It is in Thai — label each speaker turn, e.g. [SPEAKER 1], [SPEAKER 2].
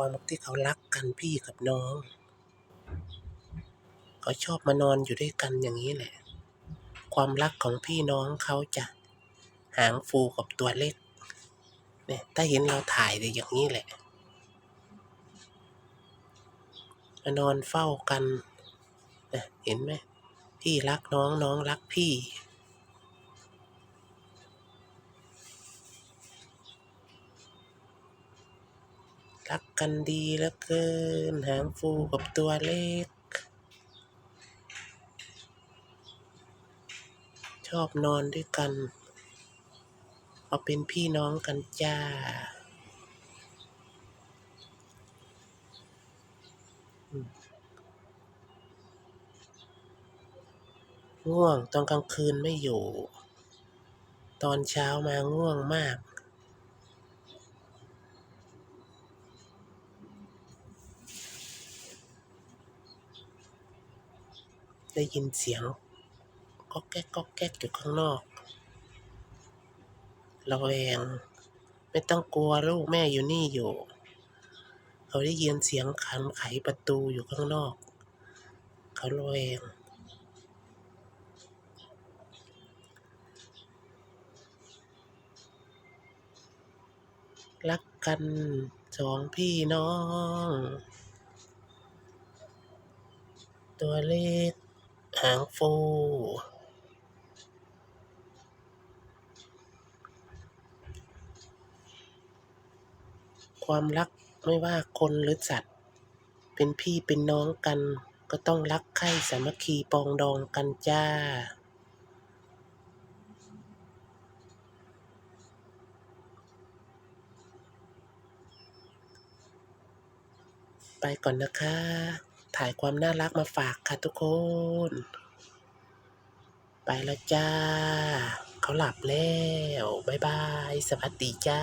[SPEAKER 1] ความที่เขารักกันพี่กับน้อง เขาชอบมานอนอยู่ด้วยกันอย่างนี้แหละ ความรักของพี่น้องเขาจะหางฟูกับตัวเล็ก เนี่ย ถ้าเห็นเราถ่ายเลยอย่างนี้แหละ มานอนเฝ้ากันนะเห็นไหมพี่รักน้องน้องรักพี่ รักกันดีเหลือเกิน หางฟูกับตัวเล็ก ชอบนอนด้วยกัน เอาเป็นพี่น้องกันจ้า ง่วงตอนกลางคืนไม่อยู่ ตอนเช้ามาง่วงมาก ได้ยินเสียงก๊อกแก๊กก๊อกแก๊กอยู่ข้างนอกระแวง ไม่ต้องกลัวลูกแม่อยู่นี่อยู่ เขาได้ยินเสียงขันไขประตูอยู่ข้างนอก เขาระแวง รักกันสองพี่น้อง ตัวเล็กางฟู ความรักไม่ว่าคนหรือสัตว์ เป็นพี่เป็นน้องกัน ก็ต้องรักใคร่สามัคคีปองดองกันจ้าไปก่อนนะคะ ถ่ายความน่ารักมาฝากค่ะทุกคน ไปแล้วจ้า เขาหลับแล้ว บ๊ายบาย สวัสดีจ้า